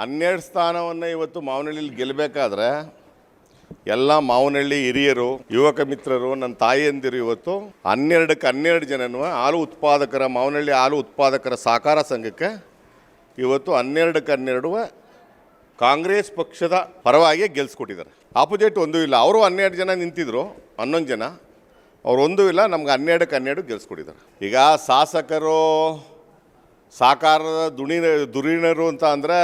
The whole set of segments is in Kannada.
ಹನ್ನೆರಡು ಸ್ಥಾನವನ್ನು ಇವತ್ತು ಮಾವನಹಳ್ಳಿಲಿ ಗೆಲ್ಲಬೇಕಾದ್ರೆ ಎಲ್ಲ ಮಾವನಹಳ್ಳಿ ಹಿರಿಯರು, ಯುವಕ ಮಿತ್ರರು ನನ್ನ ತಾಯಿಯಂದಿರು ಇವತ್ತು ಹನ್ನೆರಡಕ್ಕೆ ಹನ್ನೆರಡು ಜನನು ಹಾಲು ಉತ್ಪಾದಕರ, ಮಾವನಹಳ್ಳಿ ಹಾಲು ಉತ್ಪಾದಕರ ಸಹಕಾರ ಸಂಘಕ್ಕೆ ಇವತ್ತು ಹನ್ನೆರಡಕ್ಕೆ ಹನ್ನೆರಡು ಕಾಂಗ್ರೆಸ್ ಪಕ್ಷದ ಪರವಾಗಿ ಗೆಲ್ಸ್ಕೊಟ್ಟಿದ್ದಾರೆ. ಆಪೋಸಿಟ್ ಒಂದೂ ಇಲ್ಲ. ಅವರು ಹನ್ನೆರಡು ಜನ ನಿಂತಿದ್ರು, ಹನ್ನೊಂದು ಜನ. ಅವ್ರು ಒಂದೂ ಇಲ್ಲ, ನಮ್ಗೆ ಹನ್ನೆರಡಕ್ಕೆ ಹನ್ನೆರಡು ಗೆಲ್ಸ್ಕೊಟ್ಟಿದ್ದಾರೆ. ಈಗ ಶಾಸಕರು, ಸಾಕಾರದ ದುಣಿ ದುರೀಣರು ಅಂತ ಅಂದರೆ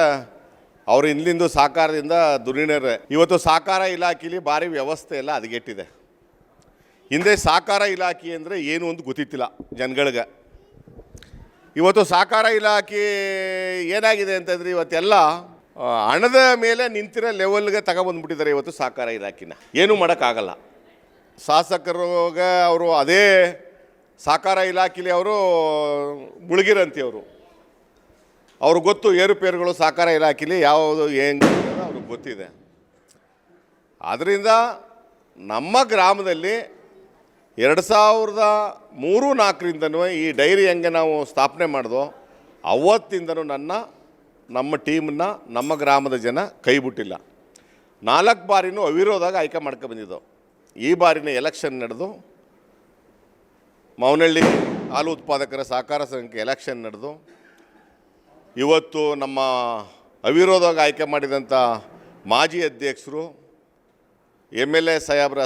ಅವರು ಹಿಂದಿಂದು ಸಾಕಾರದಿಂದ ದುರೀಣರೇ ಇವತ್ತು ಸಾಕಾರ ಇಲಾಖೆಯಲ್ಲಿ ಭಾರಿ ವ್ಯವಸ್ಥೆ ಎಲ್ಲ ಹದಗೆಟ್ಟಿದೆ ಹಿಂದೆ ಸಾಕಾರ ಇಲಾಖೆ ಅಂದರೆ ಏನು ಅಂತ ಗೊತ್ತಿತ್ತಿಲ್ಲ ಜನಗಳಿಗೆ. ಇವತ್ತು ಸಾಕಾರ ಇಲಾಖೆ ಏನಾಗಿದೆ ಅಂತಂದರೆ ಇವತ್ತೆಲ್ಲ ಹಣದ ಮೇಲೆ ನಿಂತಿರೋ ಲೆವೆಲ್ಗೆ ತಗೊಬಂದ್ಬಿಟ್ಟಿದ್ದಾರೆ ಇವತ್ತು ಸಾಕಾರ ಇಲಾಖೆನ. ಏನೂ ಮಾಡೋಕ್ಕಾಗಲ್ಲ. ಶಾಸಕರಿಗೆ ಅವರು ಅದೇ ಸಾಕಾರ ಇಲಾಖೆಲಿ ಅವರು ಮುಳುಗಿರಂತೆ ಅವರು. ಅವ್ರಿಗೆ ಗೊತ್ತು ಏರುಪೇರುಗಳು ಸಹಕಾರ ಇಲಾಖೆಲಿ ಯಾವುದು ಏನು ಅವ್ರಿಗೆ ಗೊತ್ತಿದೆ. ಆದ್ದರಿಂದ ನಮ್ಮ ಗ್ರಾಮದಲ್ಲಿ ಎರಡು ಸಾವಿರದ ಮೂರು ನಾಲ್ಕರಿಂದನೂ ಈ ಡೈರಿ ಹೆಂಗೆ ನಾವು ಸ್ಥಾಪನೆ ಮಾಡಿದೋ ಅವತ್ತಿಂದನೂ ನನ್ನ, ನಮ್ಮ ಟೀಮನ್ನ ನಮ್ಮ ಗ್ರಾಮದ ಜನ ಕೈ ಬಿಟ್ಟಿಲ್ಲ. ನಾಲ್ಕು ಬಾರಿನೂ ಅವಿರೋಧಾಗ ಆಯ್ಕೆ ಬಂದಿದ್ದೋ ಈ ಬಾರಿನ ಎಲೆಕ್ಷನ್ ನಡೆದು ಮೌನಹಳ್ಳಿ ಹಾಲು ಉತ್ಪಾದಕರ ಸಹಕಾರ ಸಂಘಕ್ಕೆ ಎಲೆಕ್ಷನ್ ನಡೆದು ಇವತ್ತು ನಮ್ಮ ಅವಿರೋಧವಾಗಿ ಆಯ್ಕೆ ಮಾಡಿದಂಥ ಮಾಜಿ ಅಧ್ಯಕ್ಷರು ಎಂ ಎಲ್ ಎ ಸಾಹೇಬ್ರ